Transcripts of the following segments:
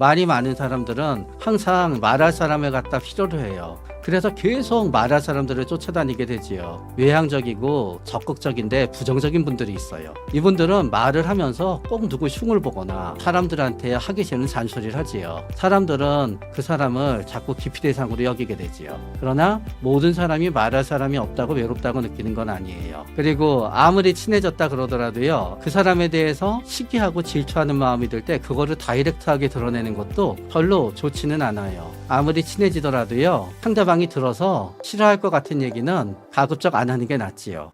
말이 많은 사람들은 항상 말할 사람을 갖다 필요로 해요. 그래서 계속 말할 사람들을 쫓아다니게 되지요. 외향적이고 적극적인데 부정적인 분들이 있어요. 이분들은 말을 하면서 꼭 누구 흉을 보거나 사람들한테 하기 싫은 잔소리를 하지요. 사람들은 그 사람을 자꾸 기피 대상으로 여기게 되지요. 그러나 모든 사람이 말할 사람이 없다고 외롭다고 느끼는 건 아니에요. 그리고 아무리 친해졌다 그러더라도요. 그 사람에 대해서 시기하고 질투하는 마음이 들 때 그거를 다이렉트하게 드러내는 것도 별로 좋지는 않아요. 아무리 친해지더라도요. 상대방이 들어서 싫어할 것 같은 얘기는 가급적 안 하는 게 낫지요.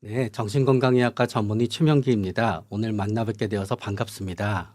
네, 정신건강의학과 전문의 최명기입니다. 오늘 만나 뵙게 되어서 반갑습니다.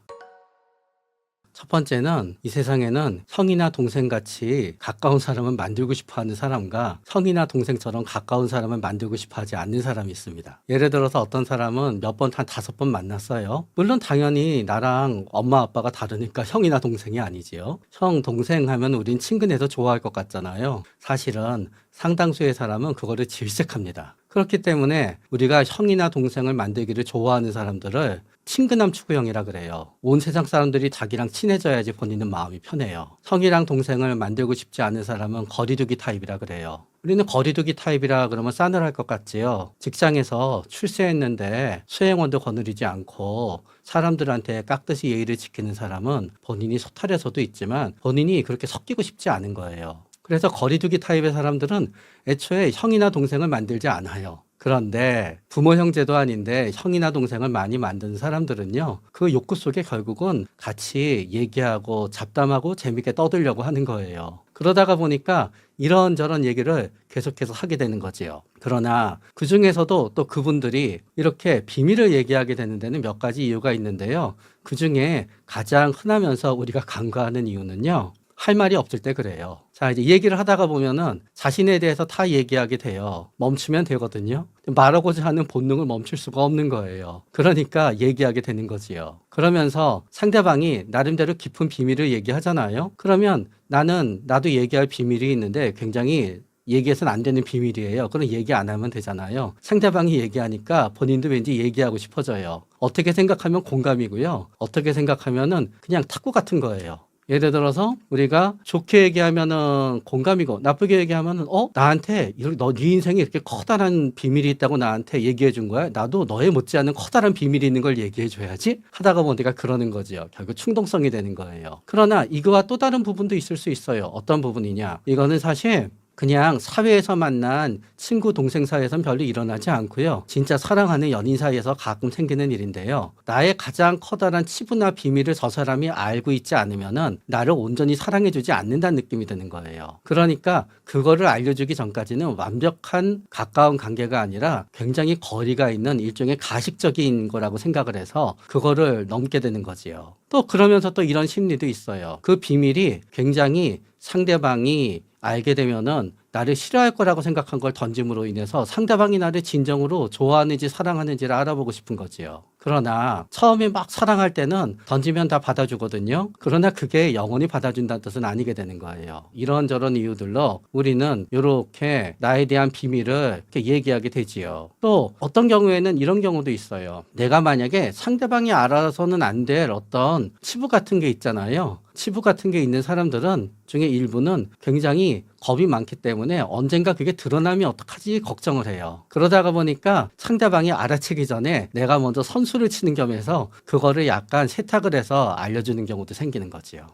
첫 번째는 이 세상에는 형이나 동생같이 가까운 사람을 만들고 싶어 하는 사람과 형이나 동생처럼 가까운 사람을 만들고 싶어 하지 않는 사람이 있습니다. 예를 들어서 어떤 사람은 몇 번, 한 다섯 번 만났어요. 물론 당연히 나랑 엄마 아빠가 다르니까 형이나 동생이 아니지요. 형, 동생 하면 우린 친근해서 좋아할 것 같잖아요. 사실은 상당수의 사람은 그거를 질색합니다. 그렇기 때문에 우리가 형이나 동생을 만들기를 좋아하는 사람들을 친근함 추구형이라 그래요. 온 세상 사람들이 자기랑 친해져야지 본인은 마음이 편해요. 형이랑 동생을 만들고 싶지 않은 사람은 거리두기 타입이라 그래요. 우리는 거리두기 타입이라 그러면 싸늘할 것 같지요. 직장에서 출세했는데 수행원도 거느리지 않고 사람들한테 깍듯이 예의를 지키는 사람은 본인이 소탈해서도 있지만 본인이 그렇게 섞이고 싶지 않은 거예요. 그래서 거리두기 타입의 사람들은 애초에 형이나 동생을 만들지 않아요. 그런데 부모 형제도 아닌데 형이나 동생을 많이 만드는 사람들은요. 그 욕구 속에 결국은 같이 얘기하고 잡담하고 재밌게 떠들려고 하는 거예요. 그러다가 보니까 이런저런 얘기를 계속해서 하게 되는 거지요. 그러나 그 중에서도 또 그분들이 이렇게 비밀을 얘기하게 되는 데는 몇 가지 이유가 있는데요. 그 중에 가장 흔하면서 우리가 간과하는 이유는요. 할 말이 없을 때 그래요. 자, 이제 얘기를 하다가 보면은 자신에 대해서 다 얘기하게 돼요. 멈추면 되거든요. 말하고자 하는 본능을 멈출 수가 없는 거예요. 그러니까 얘기하게 되는 거지요. 그러면서 상대방이 나름대로 깊은 비밀을 얘기하잖아요. 그러면 나는 나도 얘기할 비밀이 있는데 굉장히 얘기해서는 안 되는 비밀이에요. 그럼 얘기 안 하면 되잖아요. 상대방이 얘기하니까 본인도 왠지 얘기하고 싶어져요. 어떻게 생각하면 공감이고요. 어떻게 생각하면은 그냥 탁구 같은 거예요. 예를 들어서 우리가 좋게 얘기하면은 공감이고 나쁘게 얘기하면은 어? 나한테 너네 인생에 이렇게 커다란 비밀이 있다고 나한테 얘기해 준 거야? 나도 너에 못지않은 커다란 비밀이 있는 걸 얘기해 줘야지? 하다가 보니까 그러는 거지요. 결국 충동성이 되는 거예요. 그러나 이거와 또 다른 부분도 있을 수 있어요. 어떤 부분이냐? 이거는 사실 그냥 사회에서 만난 친구 동생 사이에선 별로 일어나지 않고요. 진짜 사랑하는 연인 사이에서 가끔 생기는 일인데요. 나의 가장 커다란 치부나 비밀을 저 사람이 알고 있지 않으면은 나를 온전히 사랑해주지 않는다는 느낌이 드는 거예요. 그러니까 그거를 알려주기 전까지는 완벽한 가까운 관계가 아니라 굉장히 거리가 있는 일종의 가식적인 거라고 생각을 해서 그거를 넘게 되는 거지요. 또 그러면서 또 이런 심리도 있어요. 그 비밀이 굉장히 상대방이 알게 되면은 나를 싫어할 거라고 생각한 걸 던짐으로 인해서 상대방이 나를 진정으로 좋아하는지 사랑하는지를 알아보고 싶은 거지요. 그러나 처음에 막 사랑할 때는 던지면 다 받아주거든요. 그러나 그게 영원히 받아준다는 뜻은 아니게 되는 거예요. 이런저런 이유들로 우리는 이렇게 나에 대한 비밀을 이렇게 얘기하게 되지요. 또 어떤 경우에는 이런 경우도 있어요. 내가 만약에 상대방이 알아서는 안 될 어떤 치부 같은 게 있잖아요. 치부 같은 게 있는 사람들은 중에 일부는 굉장히 겁이 많기 때문에 언젠가 그게 드러나면 어떡하지 걱정을 해요. 그러다가 보니까 상대방이 알아채기 전에 내가 먼저 선수를 치는 겸해서 그거를 약간 세탁을 해서 알려주는 경우도 생기는 거지요.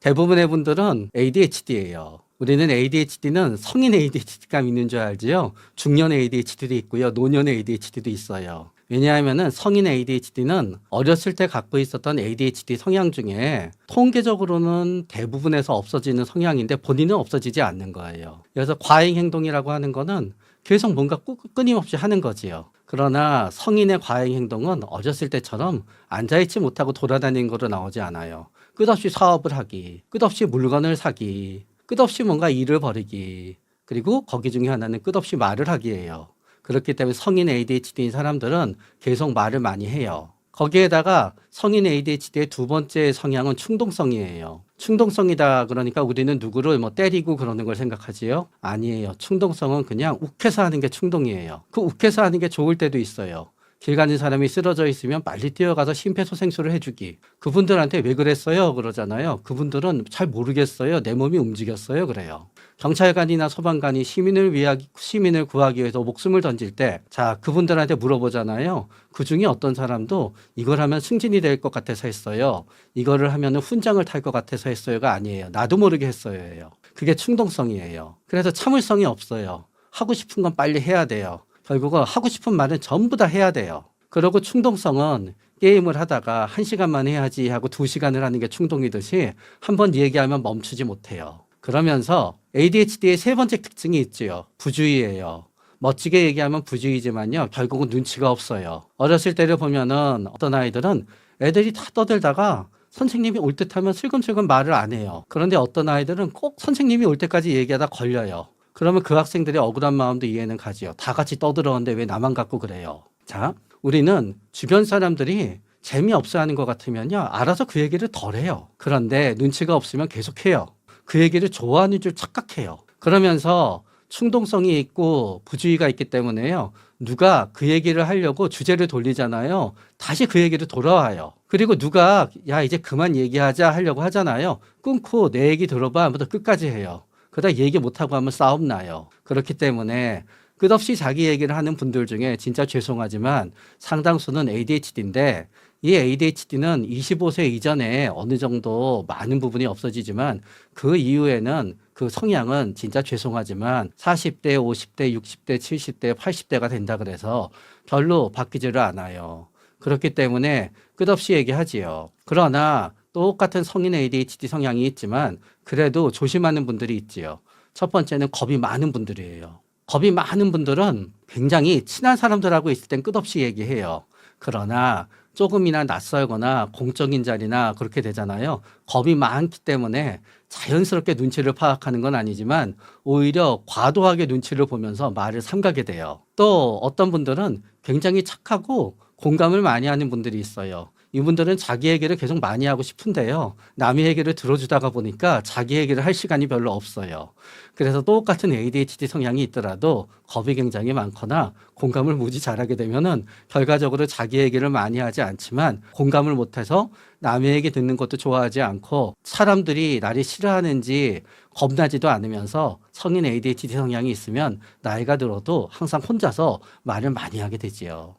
대부분의 분들은 ADHD예요. 우리는 ADHD는 성인 ADHD가 있는 줄 알지요. 중년 ADHD도 있고요. 노년 ADHD도 있어요. 왜냐하면은 성인 ADHD는 어렸을 때 갖고 있었던 ADHD 성향 중에 통계적으로는 대부분에서 없어지는 성향인데 본인은 없어지지 않는 거예요. 그래서 과잉 행동이라고 하는 거는 계속 뭔가 꾸- 끊임없이 하는 거지요. 그러나 성인의 과잉 행동은 어렸을 때처럼 앉아있지 못하고 돌아다니는 거로 나오지 않아요. 끝없이 사업을 하기, 끝없이 물건을 사기, 끝없이 뭔가 일을 벌이기, 그리고 거기 중에 하나는 끝없이 말을 하기예요. 그렇기 때문에 성인 ADHD인 사람들은 계속 말을 많이 해요. 거기에다가 성인 ADHD의 두 번째 성향은 충동성이에요. 충동성이다 그러니까 우리는 누구를 뭐 때리고 그러는 걸 생각하지요? 아니에요. 충동성은 그냥 욱해서 하는 게 충동이에요. 그 욱해서 하는 게 좋을 때도 있어요. 길 가는 사람이 쓰러져 있으면 빨리 뛰어가서 심폐소생술을 해주기. 그분들한테 왜 그랬어요? 그러잖아요. 그분들은 잘 모르겠어요. 내 몸이 움직였어요. 그래요. 경찰관이나 소방관이 시민을 위하기, 시민을 구하기 위해서 목숨을 던질 때, 자, 그분들한테 물어보잖아요. 그 중에 어떤 사람도 이걸 하면 승진이 될 것 같아서 했어요. 이거를 하면 훈장을 탈 것 같아서 했어요가 아니에요. 나도 모르게 했어요예요. 그게 충동성이에요. 그래서 참을성이 없어요. 하고 싶은 건 빨리 해야 돼요. 결국은 하고 싶은 말은 전부 다 해야 돼요. 그리고 충동성은 게임을 하다가 한 시간만 해야지 하고 두 시간을 하는 게 충동이듯이 한 번 얘기하면 멈추지 못해요. 그러면서 ADHD의 세 번째 특징이 있지요. 부주의예요. 멋지게 얘기하면 부주의지만요. 결국은 눈치가 없어요. 어렸을 때를 보면은 어떤 아이들은 애들이 다 떠들다가 선생님이 올 듯하면 슬금슬금 말을 안 해요. 그런데 어떤 아이들은 꼭 선생님이 올 때까지 얘기하다 걸려요. 그러면 그 학생들의 억울한 마음도 이해는 가지요. 다 같이 떠들었는데 왜 나만 갖고 그래요? 자, 우리는 주변 사람들이 재미없어 하는 것 같으면요. 알아서 그 얘기를 덜 해요. 그런데 눈치가 없으면 계속 해요. 그 얘기를 좋아하는 줄 착각해요. 그러면서 충동성이 있고 부주의가 있기 때문에요. 누가 그 얘기를 하려고 주제를 돌리잖아요. 다시 그 얘기를 돌아와요. 그리고 누가 야 이제 그만 얘기하자 하려고 하잖아요. 끊고 내 얘기 들어봐 하면서 끝까지 해요. 그러다 얘기 못하고 하면 싸움 나요. 그렇기 때문에 끝없이 자기 얘기를 하는 분들 중에 진짜 죄송하지만 상당수는 ADHD인데 이 ADHD는 25세 이전에 어느 정도 많은 부분이 없어지지만 그 이후에는 그 성향은 진짜 죄송하지만 40대, 50대, 60대, 70대, 80대가 된다 그래서 별로 바뀌지를 않아요. 그렇기 때문에 끝없이 얘기하지요. 그러나 똑같은 성인 ADHD 성향이 있지만 그래도 조심하는 분들이 있지요. 첫 번째는 겁이 많은 분들이에요. 겁이 많은 분들은 굉장히 친한 사람들하고 있을 땐 끝없이 얘기해요. 그러나 조금이나 낯설거나 공적인 자리나 그렇게 되잖아요. 겁이 많기 때문에 자연스럽게 눈치를 파악하는 건 아니지만 오히려 과도하게 눈치를 보면서 말을 삼가게 돼요. 또 어떤 분들은 굉장히 착하고 공감을 많이 하는 분들이 있어요. 이분들은 자기 얘기를 계속 많이 하고 싶은데요. 남의 얘기를 들어주다가 보니까 자기 얘기를 할 시간이 별로 없어요. 그래서 똑같은 ADHD 성향이 있더라도 겁이 굉장히 많거나 공감을 무지 잘하게 되면은 결과적으로 자기 얘기를 많이 하지 않지만 공감을 못해서 남의 얘기 듣는 것도 좋아하지 않고 사람들이 나를 싫어하는지 겁나지도 않으면서 성인 ADHD 성향이 있으면 나이가 들어도 항상 혼자서 말을 많이 하게 되지요.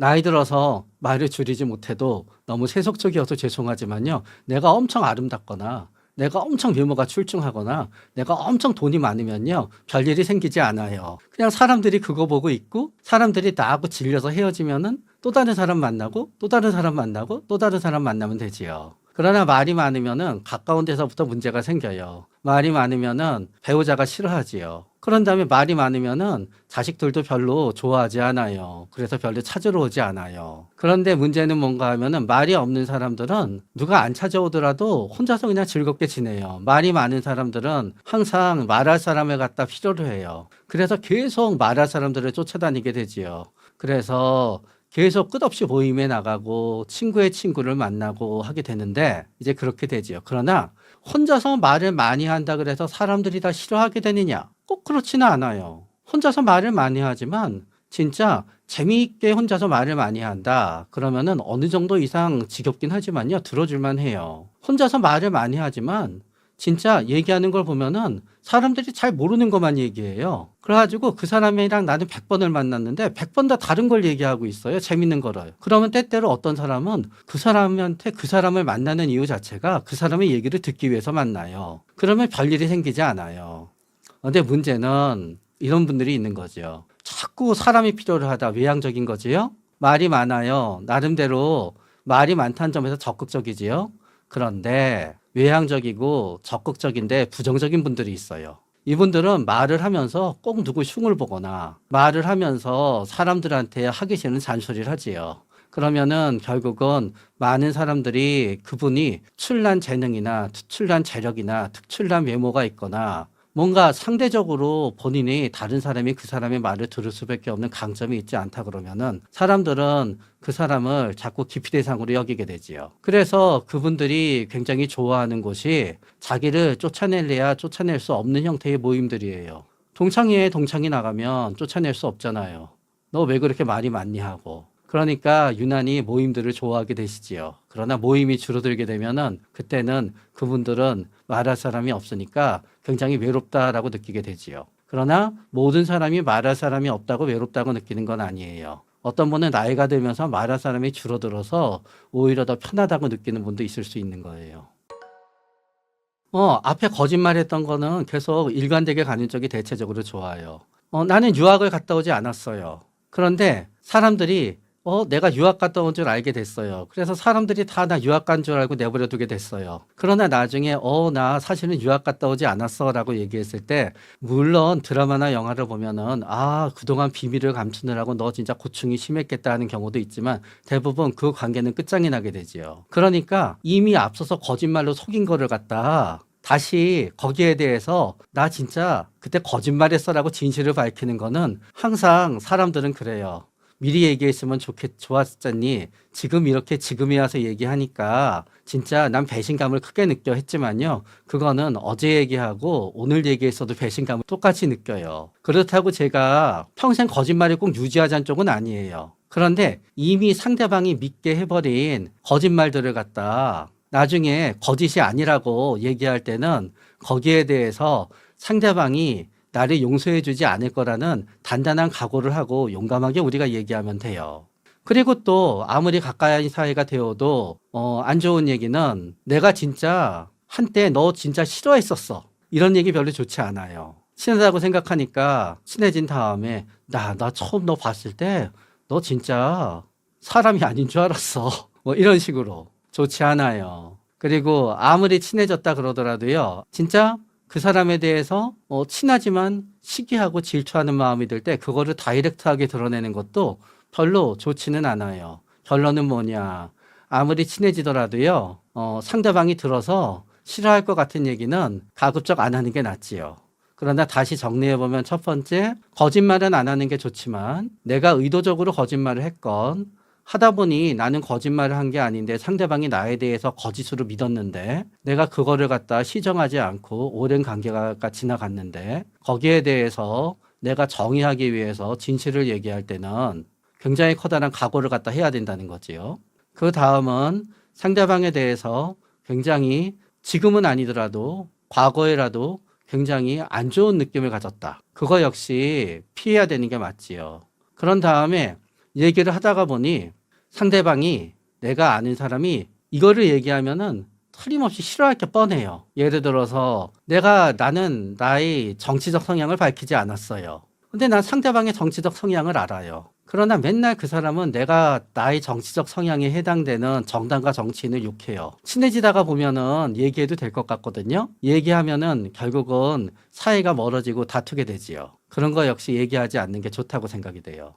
나이 들어서 말을 줄이지 못해도 너무 세속적이어서 죄송하지만요. 내가 엄청 아름답거나 내가 엄청 외모가 출중하거나 내가 엄청 돈이 많으면요. 별일이 생기지 않아요. 그냥 사람들이 그거 보고 있고 사람들이 나하고 질려서 헤어지면은 또 다른 사람 만나고 또 다른 사람 만나고 또 다른 사람 만나면 되지요. 그러나 말이 많으면은 가까운 데서부터 문제가 생겨요. 말이 많으면은 배우자가 싫어하지요. 그런 다음에 말이 많으면은 자식들도 별로 좋아하지 않아요. 그래서 별로 찾으러 오지 않아요. 그런데 문제는 뭔가 하면은 말이 없는 사람들은 누가 안 찾아오더라도 혼자서 그냥 즐겁게 지내요. 말이 많은 사람들은 항상 말할 사람을 갖다 필요로 해요. 그래서 계속 말할 사람들을 쫓아다니게 되지요. 그래서 계속 끝없이 모임에 나가고 친구의 친구를 만나고 하게 되는데 이제 그렇게 되지요. 그러나 혼자서 말을 많이 한다 그래서 사람들이 다 싫어하게 되느냐? 꼭 그렇지는 않아요. 혼자서 말을 많이 하지만 진짜 재미있게 혼자서 말을 많이 한다. 그러면은 어느 정도 이상 지겹긴 하지만요. 들어줄만 해요. 혼자서 말을 많이 하지만 진짜 얘기하는 걸 보면은 사람들이 잘 모르는 것만 얘기해요. 그래가지고 그 사람이랑 나는 100번을 만났는데 100번 다 다른 걸 얘기하고 있어요. 재밌는 거를. 그러면 때때로 어떤 사람은 그 사람한테 그 사람을 만나는 이유 자체가 그 사람의 얘기를 듣기 위해서 만나요. 그러면 별일이 생기지 않아요. 근데 문제는 이런 분들이 있는 거죠. 자꾸 사람이 필요로 하다 외향적인 거지요. 말이 많아요. 나름대로 말이 많다는 점에서 적극적이지요. 그런데 외향적이고 적극적인데 부정적인 분들이 있어요. 이분들은 말을 하면서 꼭 누구 흉을 보거나 말을 하면서 사람들한테 하기 싫은 잔소리를 하지요. 그러면은 결국은 많은 사람들이 그분이 특출난 재능이나 특출난 재력이나 특출난 외모가 있거나 뭔가 상대적으로 본인이 다른 사람이 그 사람의 말을 들을 수밖에 없는 강점이 있지 않다 그러면은 사람들은 그 사람을 자꾸 기피 대상으로 여기게 되지요. 그래서 그분들이 굉장히 좋아하는 곳이 자기를 쫓아낼래야 쫓아낼 수 없는 형태의 모임들이에요. 동창회에 동창이 나가면 쫓아낼 수 없잖아요. 너 왜 그렇게 말이 많니 하고. 그러니까 유난히 모임들을 좋아하게 되시지요. 그러나 모임이 줄어들게 되면은 그때는 그분들은 말할 사람이 없으니까 굉장히 외롭다라고 느끼게 되지요. 그러나 모든 사람이 말할 사람이 없다고 외롭다고 느끼는 건 아니에요. 어떤 분은 나이가 들면서 말할 사람이 줄어들어서 오히려 더 편하다고 느끼는 분도 있을 수 있는 거예요. 어, 앞에 거짓말했던 거는 계속 일관되게 가는 쪽이 대체적으로 좋아요. 어, 나는 유학을 갔다 오지 않았어요. 그런데 사람들이 어, 내가 유학 갔다 온 줄 알게 됐어요. 그래서 사람들이 다 나 유학 간 줄 알고 내버려 두게 됐어요. 그러나 나중에 어, 나 사실은 유학 갔다 오지 않았어 라고 얘기했을 때 물론 드라마나 영화를 보면은 아, 그동안 비밀을 감추느라고 너 진짜 고충이 심했겠다 하는 경우도 있지만 대부분 그 관계는 끝장이 나게 되지요. 그러니까 이미 앞서서 거짓말로 속인 거를 갖다 다시 거기에 대해서 나 진짜 그때 거짓말했어라고 진실을 밝히는 거는 항상 사람들은 그래요. 미리 얘기했으면 좋겠 좋았잖니. 지금 이렇게 지금에 와서 얘기하니까 진짜 난 배신감을 크게 느껴 했지만요. 그거는 어제 얘기하고 오늘 얘기했어도 배신감을 똑같이 느껴요. 그렇다고 제가 평생 거짓말을 꼭 유지하자는 쪽은 아니에요. 그런데 이미 상대방이 믿게 해버린 거짓말들을 갖다 나중에 거짓이 아니라고 얘기할 때는 거기에 대해서 상대방이 나를 용서해 주지 않을 거라는 단단한 각오를 하고 용감하게 우리가 얘기하면 돼요. 그리고 또 아무리 가까이 사이가 되어도 어, 안 좋은 얘기는 내가 진짜 한때 너 진짜 싫어했었어. 이런 얘기 별로 좋지 않아요. 친하다고 생각하니까 친해진 다음에 나, 나 처음 너 봤을 때 너 진짜 사람이 아닌 줄 알았어. 뭐 이런 식으로 좋지 않아요. 그리고 아무리 친해졌다 그러더라도요. 진짜 그 사람에 대해서 어, 친하지만 시기하고 질투하는 마음이 들 때 그거를 다이렉트하게 드러내는 것도 별로 좋지는 않아요. 결론은 뭐냐. 아무리 친해지더라도요. 어, 상대방이 들어서 싫어할 것 같은 얘기는 가급적 안 하는 게 낫지요. 그러나 다시 정리해보면 첫 번째, 거짓말은 안 하는 게 좋지만 내가 의도적으로 거짓말을 했건 하다 보니 나는 거짓말을 한 게 아닌데 상대방이 나에 대해서 거짓으로 믿었는데 내가 그거를 갖다 시정하지 않고 오랜 관계가 지나갔는데 거기에 대해서 내가 정의하기 위해서 진실을 얘기할 때는 굉장히 커다란 각오를 갖다 해야 된다는 거지요. 그 다음은 상대방에 대해서 굉장히 지금은 아니더라도 과거에라도 굉장히 안 좋은 느낌을 가졌다. 그거 역시 피해야 되는 게 맞지요. 그런 다음에 얘기를 하다가 보니 상대방이 내가 아는 사람이 이거를 얘기하면은 틀림없이 싫어할 게 뻔해요. 예를 들어서 내가 나는 나의 정치적 성향을 밝히지 않았어요. 근데 난 상대방의 정치적 성향을 알아요. 그러나 맨날 그 사람은 내가 나의 정치적 성향에 해당되는 정당과 정치인을 욕해요. 친해지다가 보면은 얘기해도 될 것 같거든요. 얘기하면은 결국은 사이가 멀어지고 다투게 되지요. 그런 거 역시 얘기하지 않는 게 좋다고 생각이 돼요.